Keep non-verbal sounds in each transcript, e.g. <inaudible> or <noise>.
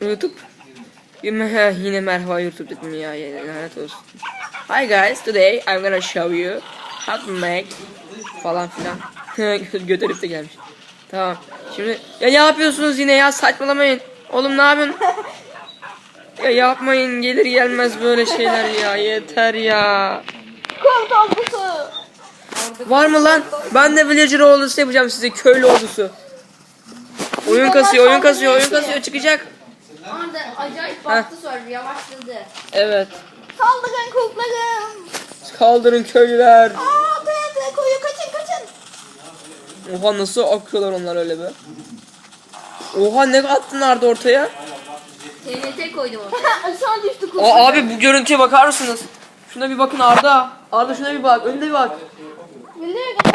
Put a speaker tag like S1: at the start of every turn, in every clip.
S1: YouTube. Yine merhaba YouTube dedim ya lanet olsun. Hi guys, today I'm gonna show you how to make falan filan. <laughs> Götürüp de gelmiş. Tamam. Şimdi ya ne yapıyorsunuz yine ya saçmalamayın. Oğlum ne yapıyorsun? Ya yapmayın gelir gelmez böyle şeyler ya yeter ya.
S2: Kum tablosu.
S1: Var mı lan? Ben de villager ordusu yapacağım size köylü ordusu. Oyun kasıyor, oyun kasıyor, oyun kasıyor çıkacak.
S3: Anda acayip baktı sonra yavaşladı.
S1: Evet.
S2: Saldırın kuklarım.
S1: Kaldırın köylüler.
S2: Aa TNT koyu kaçın kaçın.
S1: Oha nasıl akıyorlar onlar öyle be. Oha ne attılardı ortaya?
S3: TNT koydum oraya.
S2: Aşağı <laughs> düştü kum.
S1: Aa, abi bu görüntüye bakar mısınız? Şuna bir bakın Arda. Arda şuna bir bak. Önüne bir bak.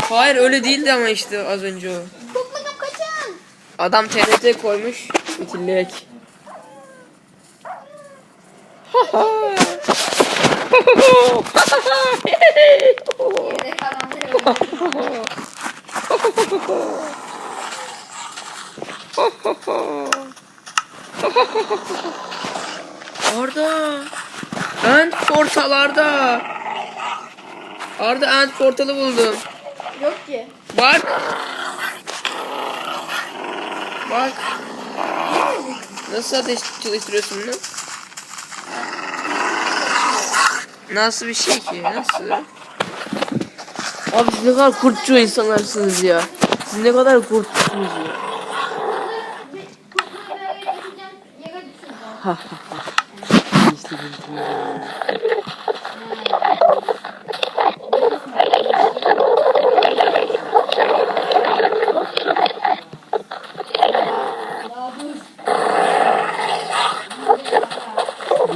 S1: Hayır öyle değildi ama işte az önce o. Adam TNT koymuş.
S3: Öldürdüm.
S1: Arda. End portalarda. Arda end portalı buldum.
S2: Yok ki.
S1: Bak. Bak. Nasıl ateş çalıştırıyorsun bunu? Nasıl bir şey ki? Nasıl? Abi siz ne kadar kurtçu insanlarsınız ya. Siz ne kadar kurtçusunuz ya. Ha ha ha.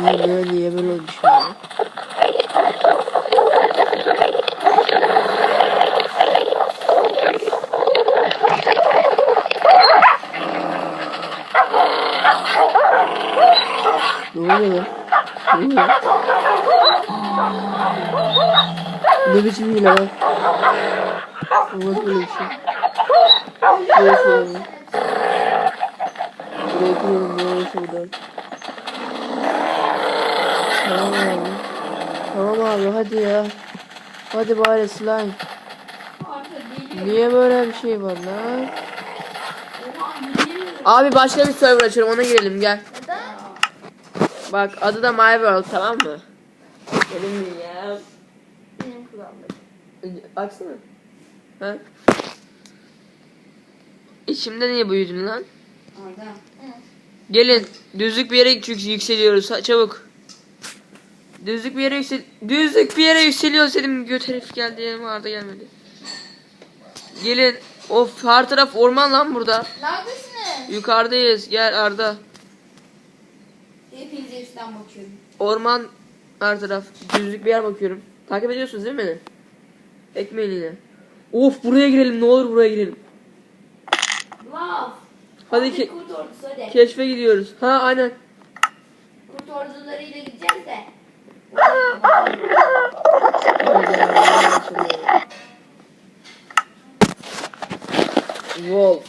S1: Niye, niye, niye böyle ya? Ne oluyor? Ne oluyor? Ne biçim hile lan? Olmaz böyle bir şey. Buraya koyalım. Buraya koyalım. Buraya koyalım. Tamam. Tamam abi hadi ya. Hadi bari slime. Niye böyle bir şey var lan? Abi başka bir server açıyorum ona girelim gel. Bak adı da My World tamam mı? Benim ya.
S2: Benim kulağımda.
S1: Ha? İçimde niye büyüdün lan?
S3: Orada.
S1: Gelin düzlük bir yere yük- yükseliyoruz ha, çabuk. Düzlük bir yere yüksel düzlük bir yere yükseliyoruz dedim göt herif geldi yanıma Arda gelmedi. Gelin of her taraf orman lan burada.
S2: Neredesiniz?
S1: Yukarıdayız gel Arda.
S3: Hepinize üstten bakıyorum.
S1: Orman her taraf düzlük bir yer bakıyorum. Takip ediyorsunuz değil mi beni? Ekmeğin yine. Of buraya girelim ne olur buraya girelim.
S3: Wow.
S1: Hadi ki
S3: Kurt ordusu hadi.
S1: keşfe gidiyoruz. Ha aynen.
S3: Kurt ordularıyla gideceğiz Yol.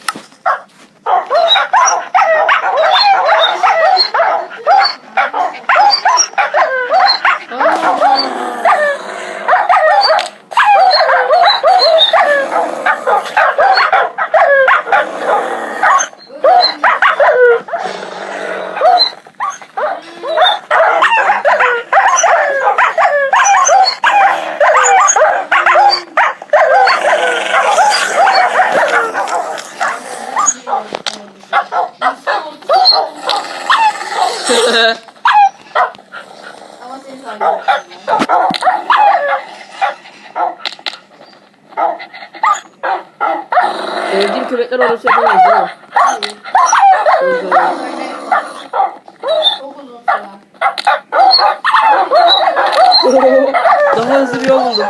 S1: Wolf.
S3: Ama seni sardım.
S1: Sevdiğim köpekler olursa yapamayız değil mi? O zaman.
S3: Çok uzun süre.
S1: Daha hızlı bir yol buldum.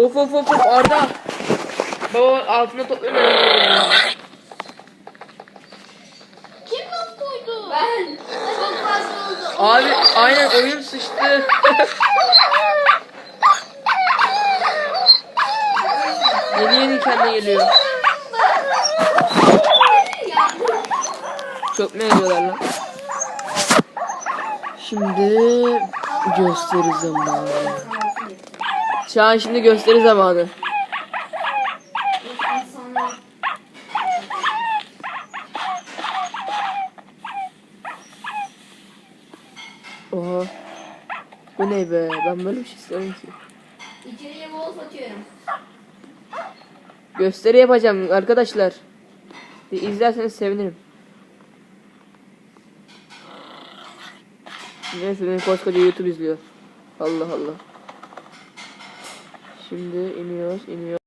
S1: Of of of of Arda. Baba altına topluyorum.
S2: Kim not koydu?
S3: Ben. Çok fazla oldu.
S1: Abi aynen oyun sıçtı. <laughs> yeni yeni kendine geliyor. Çok ne ediyorlar lan? Şimdi gösteri zamanı. Şu an şimdi gösteri zamanı. Oha. Bu ne be? Ben böyle bir şey istiyorum ki.
S3: içeriye bol satıyorum.
S1: Gösteri yapacağım arkadaşlar. Bir izlerseniz sevinirim. Neyse beni koskoca YouTube izliyor. Allah Allah. Şimdi iniyoruz, iniyoruz.